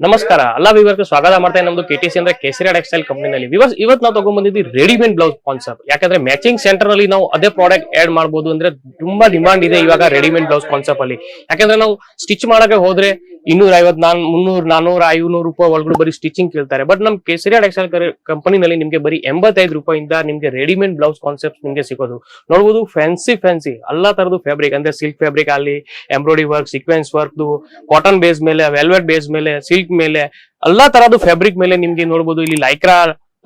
ನಮಸ್ಕಾರ. ಅಲ್ಲ ವಿವರ್ಗೆ ಸ್ವಾಗತ ಮಾಡ್ತಾ ನಮ್ದು ಕೆ ಟಿ ಸಿ ಅಂದ್ರೆ ಕೇಸರಿ ಟೆಕ್ಸ್ಟೈಲ್ ಕಂಪನಿನಲ್ಲಿ ವಿವರ್ಸ್ ಇವತ್ತು ನಾವು ತಗೊಂಡ್ಬಂದಿದ್ವಿ ರೆಡಿಮೇಡ್ ಬ್ಲೌಸ್ ಕಾನ್ಸೆಪ್ಟ್ ಯಾಕಂದ್ರೆ ಮ್ಯಾಚಿಂಗ್ ಸೆಂಟರ್ ಅಲ್ಲಿ ನಾವು ಅದೇ ಪ್ರಾಡಕ್ಟ್ ಆಡ್ ಮಾಡಬಹುದು ಅಂದ್ರೆ ತುಂಬಾ ಡಿಮಾಂಡ್ ಇದೆ ಇವಾಗ ರೆಡಿಮೇಡ್ ಬ್ಲೌಸ್ ಕಾನ್ಸೆಪ್ಟ್ ಅಲ್ಲಿ. ಯಾಕಂದ್ರೆ ನಾವು ಸ್ಟಿಚ್ ಮಾಡಕ್ಕೆ ಹೋದ್ರೆ ಇನ್ನೂರ ಐವತ್ ನಾನ್ ಮುನ್ನೂರ್, ನಾನೂರ, ಐನೂರು ರೂಪಾಯಿ ಒಳಗಡೆ ಬರೀ ಸ್ಟಿಚಿಂಗ್ ಕೇಳ್ತಾರೆ. ಬಟ್ ನಮ್ ಕೇಸರಿ ಟೆಕ್ಸ್ಟೈಲ್ ಕಂಪನಿನಲ್ಲಿ ನಿಮ್ಗೆ ಬರೀ ಎಂಬತ್ತೈದು ರೂಪಾಯಿಂದ ನಿಮ್ಗೆ ರೆಡಿಮೇಡ್ ಬ್ಲೌಸ್ ಕಾನ್ಸೆಪ್ಟ್ ನಿಮ್ಗೆ ಸಿಗೋದು. ನೋಡ್ಬೋದು ಫ್ಯಾನ್ಸಿ ಫ್ಯಾನ್ಸಿ ಎಲ್ಲಾ ತರದ್ದು ಫ್ಯಾಬ್ರಿಕ್ ಅಂದ್ರೆ ಸಿಲ್ಕ್ ಫ್ಯಾಬ್ರಿಕ್ ಅಲ್ಲಿ embroidery work sequence work cotton base ಮೇಲೆ ವೆಲ್ವೆಟ್ ಬೇಸ್ ಮೇಲೆ ಸಿಲ್ಕ್ ಮೇಲೆ, ಎಲ್ಲಾ ತರದ್ದು ಫ್ಯಾಬ್ರಿಕ್ ಮೇಲೆ ನಿಮ್ಗೆ ನೋಡ್ಬೋದು. ಇಲ್ಲಿ ಲೈಕ್ರಾ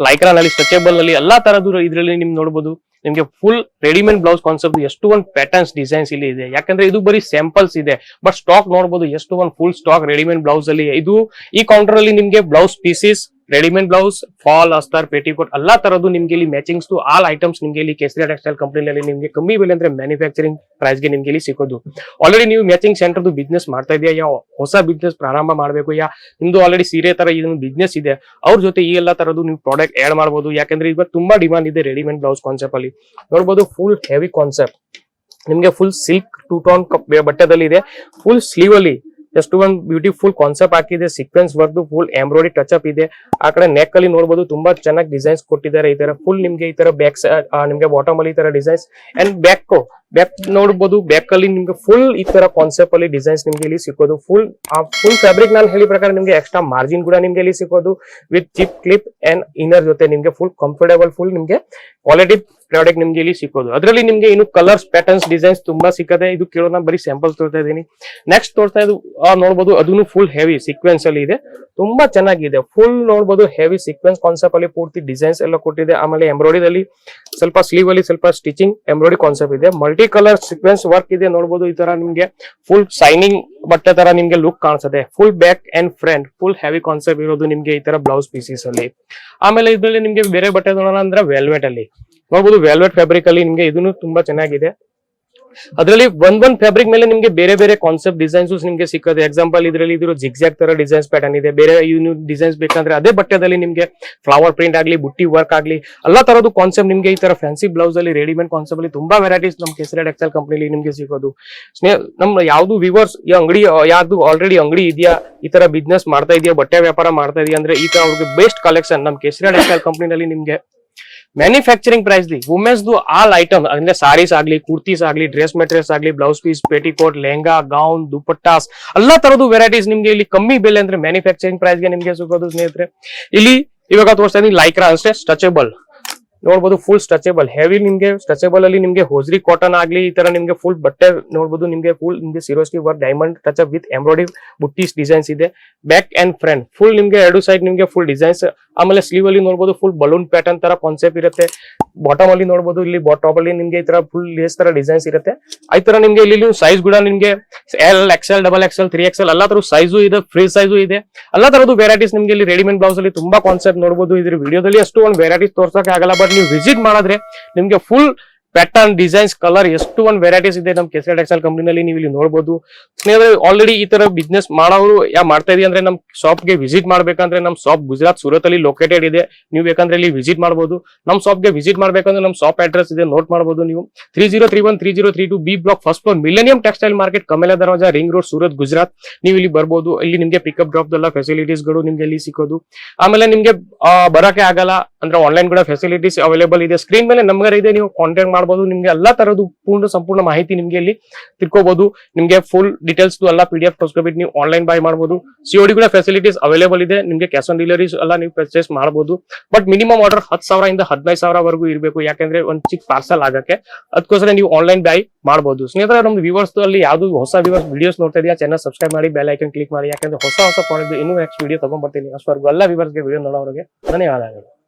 ಲೈಕ್ರಾ ನಲ್ಲಿ ಸ್ಟ್ರೆಚಬಲ್ ಎಲ್ಲಾ ತರದ್ದು ಇದರಲ್ಲಿ ನಿಮ್ಗೆ ನೋಡ್ಬೋದು. ನಿಮ್ಗೆ ಫುಲ್ ರೆಡಿಮೇಡ್ ಬ್ಲೌಸ್ ಕಾನ್ಸೆಪ್ಟ್ ಎಷ್ಟು ಒಂದು ಪ್ಯಾಟರ್ನ್ಸ್ ಡಿಸೈನ್ಸ್ ಇಲ್ಲಿ ಇದೆ. ಯಾಕಂದ್ರೆ ಇದು ಬರೀ ಸ್ಯಾಂಪಲ್ಸ್ ಇದೆ. ಬಟ್ ಸ್ಟಾಕ್ ನೋಡಬಹುದು ಎಷ್ಟು ಒಂದು ಫುಲ್ ಸ್ಟಾಕ್ ರೆಡಿಮೇಡ್ ಬ್ಲೌಸ್ ಅಲ್ಲಿ. ಇದು ಈ ಕೌಂಟರ್ ಅಲ್ಲಿ ನಿಮಗೆ blouse pieces readymade blouse fall Asrar, petticoat ಎಲ್ಲಾ ತರದ್ದು ನಿಮ್ಗೆ ಇಲ್ಲಿ ಮ್ಯಾಚಿಂಗ್ಸ್ ಆಲ್ ಐಟಮ್ಸ್ ನಿಮ್ಗೆ ಇಲ್ಲಿ ಕೇಸರಿ ಟೆಕ್ಸ್ಟೈಲ್ ಕಂಪನಿಯಲ್ಲಿ ನಿಮಗೆ ಕಮ್ಮಿ ಬೆಲೆ ಅಂದ್ರೆ ಮ್ಯಾನುಫ್ಯಾಕ್ಚರಿಂಗ್ ಪ್ರೈಸ್ಗೆ ನಿಮ್ಗೆ ಇಲ್ಲಿ ಸಿಗೋದು. ಆಲ್ರೆಡಿ ನೀವು ಮ್ಯಾಚಿಂಗ್ ಸೆಂಟರ್ದು ಬಿಸ್ನೆಸ್ ಮಾಡ್ತಾ ಇದೆಯಾ ಯಾವ ಹೊಸ ಬಿಸ್ನೆಸ್ ಪ್ರಾರಂಭ ಮಾಡಬೇಕು ಯಾ? ನಿಮ್ದು ಆಲ್ರೆಡಿ ಸೀರೆ ತರ ಇದೊಂದು ಬಿಸ್ನೆಸ್ ಇದೆ. ಅವ್ರ ಜೊತೆ ಈ ಎಲ್ಲಾ ತರದ್ದು ನೀವು ಪ್ರಾಡಕ್ಟ್ ಆಡ್ ಮಾಡಬಹುದು ಯಾಕಂದ್ರೆ ಇವಾಗ ತುಂಬಾ ಡಿಮಾಂಡ್ ಇದೆ ರೆಡಿಮೇಡ್ ಬ್ಲೌಸ್ ಕಾನ್ಸೆಪ್ಟ್ ಅಲ್ಲಿ. ನೋಡಬಹುದು ಫುಲ್ ಹೆವಿ ಕಾನ್ಸೆಪ್ಟ್ ನಿಮ್ಗೆ ಫುಲ್ ಸಿಲ್ಕ್ ಟೂ ಟೋನ್ ಬಟ್ಟೆದಲ್ಲಿ ಇದೆ ಫುಲ್ ಸ್ಲೀವ್ ಅಲ್ಲಿ ಎಷ್ಟು ಒಂದು ಬ್ಯೂಟಿಫುಲ್ ಕಾನ್ಸೆಪ್ಟ್ ಹಾಕಿದೆ sequence work full embroidery touch up ಇದೆ. ಆ ಕಡೆ ನೆಕ್ ಅಲ್ಲಿ ನೋಡಬಹುದು ತುಂಬಾ ಚೆನ್ನಾಗಿ ಡಿಸೈನ್ಸ್ ಕೊಟ್ಟಿದ್ದಾರೆ. ಈ ತರ ಫುಲ್ ನಿಮ್ಗೆ ಈ ತರ ಬ್ಯಾಕ್ ನಿಮ್ಗೆ ಬಾಟಮ್ ಅಲ್ಲಿ ಈ ತರ ಡಿಸೈನ್ಸ್ ಅಂಡ್ ಬ್ಯಾಕ್ ಬ್ಯಾಕ್ ನೋಡಬಹುದು ಬ್ಯಾಕ್ ಅಲ್ಲಿ ನಿಮ್ಗೆ ಫುಲ್ ಈ ತರ ಕಾನ್ಸೆಪ್ಟ್ ಅಲ್ಲಿ ಡಿಸೈನ್ಸ್ ನಿಮ್ಗೆ ಇಲ್ಲಿ ಸಿಕ್ಕೋದು. ಫುಲ್ ಆ ಫುಲ್ ಫ್ಯಾಬ್ರಿಕ್ ನಾನು ಹೇಳಿ ಪ್ರಕಾರ ನಿಮ್ಗೆ ಎಕ್ಸ್ಟ್ರಾ ಮಾರ್ಜಿನ್ ಕೂಡ ನಿಮ್ಗೆ ಇಲ್ಲಿ ಸಿಕ್ಕೋದು. With chip clip and inner ಜೊತೆ ನಿಮ್ಗೆ ಫುಲ್ ಕಂಫರ್ಟೇಬಲ್ ಫುಲ್ ನಿಮ್ಗೆ ಕ್ವಾಲಿಟಿ ಪ್ರಾಡಕ್ಟ್ ನಿಮ್ಗೆ ಇಲ್ಲಿ ಸಿಕ್ಕೋದು. ಅದರಲ್ಲಿ ನಿಮ್ಗೆ ಇನ್ನು ಕಲರ್ಸ್ ಪ್ಯಾಟರ್ನ್ಸ್ ಡಿಸೈನ್ಸ್ ತುಂಬಾ ಸಿಕ್ಕದೆ. ಇದು ಕೇಳೋಣ ಬರೀ ಸ್ಯಾಂಪಲ್ ತೋರ್ತಾ ಇದೀನಿ ನೆಕ್ಸ್ಟ್ ತೋರ್ತಾ ಇದು ನೋಡ್ಬೋದು ಅದನ್ನು ಫುಲ್ ಹೆವಿ ಸೀಕ್ವೆನ್ಸ್ ಅಲ್ಲಿ ಇದೆ. ತುಂಬಾ ಚೆನ್ನಾಗಿದೆ. ಫುಲ್ ನೋಡ್ಬೋದು ಹೆವಿ ಸೀಕ್ವೆನ್ಸ್ ಕಾನ್ಸೆಪ್ಟ್ ಅಲ್ಲಿ ಪೂರ್ತಿ ಡಿಸೈನ್ಸ್ ಎಲ್ಲ ಕೊಟ್ಟಿದೆ. ಆಮೇಲೆ ಅಲ್ಲಿ ಸ್ವಲ್ಪ ಸ್ಲೀವ್ ಅಲ್ಲಿ ಸ್ವಲ್ಪ ಸ್ಟಿಚಿಂಗ್ ಎಂಬ್ರಾಯ್ಡಿ ಕಾನ್ಸೆಪ್ಟ್ ಇದೆ. ಮಲ್ಟಿ ಕಲರ್ ಸೀಕ್ವೆನ್ಸ್ ವರ್ಕ್ ಇದೆ. ನೋಡ್ಬೋದು, ಈ ತರ ನಿಮ್ಗೆ ಫುಲ್ ಶೈನಿಂಗ್ ಬಟ್ಟೆ ತರ ನಿಮ್ಗೆ ಲುಕ್ ಕಾಣಿಸುತ್ತೆ. Full back and front full heavy concept ಇರೋದು ನಿಮ್ಗೆ ಈ ತರ ಬ್ಲೌಸ್ ಪೀಸಸ್ ಅಲ್ಲಿ. ಆಮೇಲೆ ಇದರಲ್ಲಿ ನಿಮ್ಗೆ ಬೇರೆ ಬಟ್ಟೆ ನೋಡೋಣ ಅಂದ್ರೆ ವೆಲ್ವೆಟ್ ಅಲ್ಲಿ. ನೋಡ್ಬೋದು ವೆಲ್ವೆಟ್ ಫ್ಯಾಬ್ರಿಕ್ ಅಲ್ಲಿ ನಿಮ್ಗೆ ಇದನ್ನು ತುಂಬಾ ಚೆನ್ನಾಗಿದೆ. ಅದರಲ್ಲಿ ಒಂದ್ ಒಂದ್ ಫ್ಯಾಬ್ರಿಕ್ ಮೇಲೆ ನಿಮ್ಗೆ ಬೇರೆ ಬೇರೆ ಕಾನ್ಸೆಪ್ಟ್ ಡಿಸೈನ್ಸ್ ನಿಮ್ಗೆ ಸಿಕ್ಕದೆ. ಎಕ್ಸಾಂಪಲ್ ಇದರಲ್ಲಿ ಇದ್ರ ಜಿಗ್ಜಾಕ್ ತರ ಡಿಸೈನ್ಸ್ ಪ್ಯಾಟರ್ನ್ ಇದೆ. ಬೇರೆ ಡಿಸೈನ್ಸ್ ಬೇಕಂದ್ರೆ ಅದೇ ಬಟ್ಟೆದಲ್ಲಿ ನಿಮ್ಗೆ ಫ್ಲವರ್ ಪ್ರಿಂಟ್ ಆಗ್ಲಿ, ಬುಟ್ಟಿ ವರ್ಕ್ ಆಗ್ಲಿ, ಎಲ್ಲಾ ತರದ್ದು ಕಾನ್ಸೆಪ್ಟ್ ನಿಮ್ಗೆ ಈ ತರ ಫ್ಯಾನ್ಸಿ ಬ್ಲೌಸ್ ಅಲ್ಲಿ ರೆಡಿಮೇಡ್ ಕಾನ್ಸೆಪ್ಟ್ ಅಲ್ಲಿ ತುಂಬಾ ವೆರೈಟೀಸ್ ನಮ್ ಕೆಸರಿ ಎಕ್ಸೆಲ್ ಕಂಪನಿಲಿ ನಿಮ್ಗೆ ಸಿಗೋದು. ಸ್ನೇಹ ನಮ್ಮ ಯಾವ್ದು ವಿವರ್ಸ್ ಈ ಅಂಗಡಿ ಯಾವ್ದು ಆಲ್ರೆಡಿ ಅಂಗಡಿ ಇದೆಯಾ, ಈ ತರ ಬಿಸ್ನೆಸ್ ಮಾಡ್ತಾ ಇದೆಯಾ, ಬಟ್ಟೆ ವ್ಯಾಪಾರ ಮಾಡ್ತಾ ಇದೆಯಾ ಅಂದ್ರೆ ಈ ತರ ಅವ್ರಿಗೆ ಬೆಸ್ಟ್ ಕಲೆಕ್ಷನ್ ನಮ್ ಕೇಸರಿ ಟೆಕ್ಸ್ಟೈಲ್ ಕಂಪನಿನಲ್ಲಿ ನಿಮ್ಗೆ manufacturing price the women's to all item ಅಂದ್ರೆ ಸಾರೀಸ್ ಆಗ್ಲಿ ಕುರ್ತೀಸ್ ಆಗ್ಲಿ ಡ್ರೆಸ್ ಮೆಟೀರಿಯಲ್ಸ್ ಆಗ್ಲಿ blouse piece petticoat lehenga gown dupattas, ಎಲ್ಲಾ ತರದ್ದು ವೆರೈಟೀಸ್ ನಿಮ್ಗೆ ಇಲ್ಲಿ ಕಮ್ಮಿ ಬೆಲೆ ಅಂದ್ರೆ ಮ್ಯಾನುಫ್ಯಾಕ್ಚರಿಂಗ್ ಪ್ರೈಸ್ಗೆ ನಿಮ್ಗೆ ಸಿಗೋದು ಸ್ನೇಹಿತರೆ. ಇಲ್ಲಿ ಇವಾಗ ತೋರಿಸ್ತಾ ಇದೀನಿ ಲೈಕ್ರಾ ಅಷ್ಟೇ ಸ್ಟ್ರೆಚಬಲ್ ನೋಡ್ಬೋದು ಫುಲ್ ಸ್ಟ್ರೆಚಬಲ್ ಹೆವಿ ನಿಮ್ಗೆ ಸ್ಟ್ರೆಚಬಲ್ ಅಲ್ಲಿ ನಿಮ್ಗೆ ಹೋಜ್ರಿ ಕಾಟನ್ ಆಗ್ಲಿ, ಈ ತರ ನಿಮ್ಗೆ ಫುಲ್ ಬಟ್ಟೆ, ನೋಡ್ಬೋದು ನಿಮ್ಗೆ ಫುಲ್ ನಿಮ್ಗೆ ಸಿರೋಸ್ಟಿ work diamond touch up with embroidery buttis designs ಇದೆ. ಬ್ಯಾಕ್ ಅಂಡ್ ಫ್ರಂಟ್ ಫುಲ್ ನಿಮ್ಗೆ ಎರಡು ಸೈಡ್ ನಿಮ್ಗೆ ಫುಲ್ ಡಿಸೈನ್ಸ್ ಆಮೇಲೆ ಸ್ಲೀವ್ ಅಲ್ಲಿ ನೋಡಬಹುದು ಫುಲ್ ಬಲೂನ್ ಪ್ಯಾಟರ್ನ್ ತರ ಕಾನ್ಸೆಪ್ಟ್ ಇರುತ್ತೆ. ಬಾಟಮ್ ಅಲ್ಲಿ ನೋಡಬಹುದು ಇಲ್ಲಿ ಟಾಪ್ ಅಲ್ಲಿ ನಿಮ್ಗೆ ಈ ತರ ಫುಲ್ ಲೇಸ್ ತರ ಡಿಸೈನ್ಸ್ ಇರುತ್ತೆ. ಆ ತರ ನಿಮ್ಗೆ ಇಲ್ಲಿ ಸೈಜ್ ಕೂಡ ನಿಮ್ಗೆ L XL double XL three XL ಎಲ್ಲಾ ತರ ಸೈಜು ಇದೆ ಫ್ರೀ ಸೈಜು ಇದೆ. ಎಲ್ಲಾ ತರದ್ದು ವೆರೈಟೀಸ್ ನಿಮ್ಗೆ ಇಲ್ಲಿ ರೆಡಿಮೇಡ್ ಬ್ಲೌಸ್ ಅಲ್ಲಿ ತುಂಬಾ ಕಾನ್ಸೆಪ್ಟ್ ನೋಡಬಹುದು ಇದ್ರ ವಿಡಿಯೋದಲ್ಲಿ ಅಷ್ಟು ಒಂದು ವೆರೈಟೀಸ್ ತೋರ್ಸಕ್ ಆಗಲ್ಲ ಬಟ್ ನೀವು ವಿಸಿಟ್ ಮಾಡಿದ್ರೆ ನಿಮ್ಗೆ ಫುಲ್ ಪ್ಯಾಟರ್ನ್ ಡಿಸೈನ್ಸ್ ಕಲರ್ ಎಷ್ಟು ಒಂದು ವೆರೈಟೀಸ್ ಇದೆ ನಮ್ ಕೆಸರಿ ಟೆಕ್ಸ್ಟೈಲ್ ಕಂಪನಿನಲ್ಲಿ ನೀವು ಇಲ್ಲಿ ನೋಡಬಹುದು ಸ್ನೇಹಿತರೆ ಆಲ್ರೆಡಿ ಈ ತರ ಬಿಸ್ನೆಸ್ ಮಾಡೋರು ಯಾ ಮಾಡ್ತಾ ಇದೀವಿ ಅಂದ್ರೆ ನಮ್ಮ ಶಾಪ್ಗೆ ವಿಸಿಟ್ ಮಾಡ್ಬೇಕಂದ್ರೆ ನಮ್ ಶಾಪ್ ಗುಜರಾತ್ ಸೂರತ್ ಅಲ್ಲಿ ಲೊಕೇಟೆಡ್ ಇದೆ. ನೀವು ಬೇಕಂದ್ರೆ ಇಲ್ಲಿ ವಿಸಿಟ್ ಮಾಡಬಹುದು ನಮ್ ಶಾಪ್ಗೆ ವಿಸಿಟ್ ಮಾಡ್ಬೇಕಂದ್ರೆ ನಮ್ ಶಾಪ್ ಅಡ್ರೆಸ್ ಇದೆ ನೋಟ್ ಮಾಡಬಹುದು ನೀವು. Three zero three one three zero three two B block first floor millennium textile market Kamela Darwaja ring road Surat Gujarat ನೀವು ಇಲ್ಲಿ ಬರ್ಬೋದು. ಇಲ್ಲಿ ನಿಮ್ಗೆ ಪಿಕಪ್ ಡ್ರಾಪ್ ಎಲ್ಲ ಫೆಸಿಲಿಟೀಸ್ಗಳು ನಿಮ್ಗೆ ಇಲ್ಲಿ ಸಿಕ್ಕೋದು. ಆಮೇಲೆ ನಿಮ್ಗೆ ಬರೋಕೆ ಬರಕ್ಕೆ ಆಗಲ್ಲ. ಅಂದ್ರೆ ಆನ್ಲೈನ್ ಕೂಡ ಫೆಸಿಲಿಟೀಸ್ ಅವೈಲೇಬಲ್ ಇದೆ. ಸ್ಕ್ರೀನ್ ಮೇಲೆ ನಮ್ಗೆ ಇದೆ, ನೀವು ಕಾಂಟ್ಯಾಕ್ಟ್ ಮಾಡಬಹುದು ನಿಮ್ಗೆ ಎಲ್ಲಾ ತರದ್ದು ಪೂರ್ಣ ಸಂಪೂರ್ಣ ಮಾಹಿತಿ ನಿಮ್ಗೆ ಇಲ್ಲಿ ತಿಳ್ಕೊಬಹುದು ನಿಮ್ಗೆ ಫುಲ್ ಡೀಟೇಲ್ಸ್ ಎಲ್ಲ ಪಿ ಡಿ ಎಫ್ ತೋರಿಸ್ಕೊಬಿಟ್ಟು ನೀವು ಆನ್ಲೈನ್ ಬೈ ಮಾಡಬಹುದು ಸಿಒಡಿ ಕೂಡ ಫೆಸಿಲಿಟೀಸ್ ಅವೈಲೇಬಲ್ ಇದೆ. ನಿಮ್ಗೆ ಕ್ಯಾಶ್ ಆನ್ ಡೆಲಿವರೀಸ್ ಎಲ್ಲ ನೀವು ಪರ್ಚೇಸ್ ಮಾಡಬಹುದು ಬಟ್ ಮಿನಿಮಮ್ ಆರ್ಡರ್ ಹತ್ತು ಇಂದ ಹದಿನೈದು ಸಾವಿರವರೆಗೂ ಇರಬೇಕು. ಯಾಕಂದ್ರೆ ಒಂದು ಚಿಕ್ಕ ಪಾರ್ಸಲ್ ಆಗಕ್ಕೆ. ಅದಕ್ಕೋಸ್ಕರ ನೀವು ಆನ್ಲೈನ್ ಬೈ ಮಾಡಬಹುದು ಸ್ನೇಹಿತರೆ, ನಮ್ದು ವಿವರ್ಸ್ ಅಲ್ಲಿ ಯಾವ್ದು ಹೊಸ ವಿವರ್ಸ್ ವಿಡಿಯೋಸ್ ನೋಡ್ತಾ ಇದೆಯಾ ಚೆನ್ನಾಗಿ ಸಬ್ಸ್ಕ್ರೈಬ್ ಮಾಡಿ ಬೆಲ್ ಐಕನ್ ಕ್ಲಿಕ್ ಮಾಡಿ. ಯಾಕಂದ್ರೆ ಹೊಸ ಹೊಸ ಪ್ರಾಡಕ್ಟ್ ಇನ್ನೂ ನೆಕ್ಸ್ಟ್ ವಿಡಿಯೋ ತಗೊಂಡ್ಬರ್ತೀನಿ ಅಷ್ಟವರೆಗೂ ಎಲ್ಲ ವಿವರ್ಸ್ಗೆ ವಿಡಿಯೋ ನೋಡೋರಿಗೆ ಧನ್ಯವಾದಗಳು.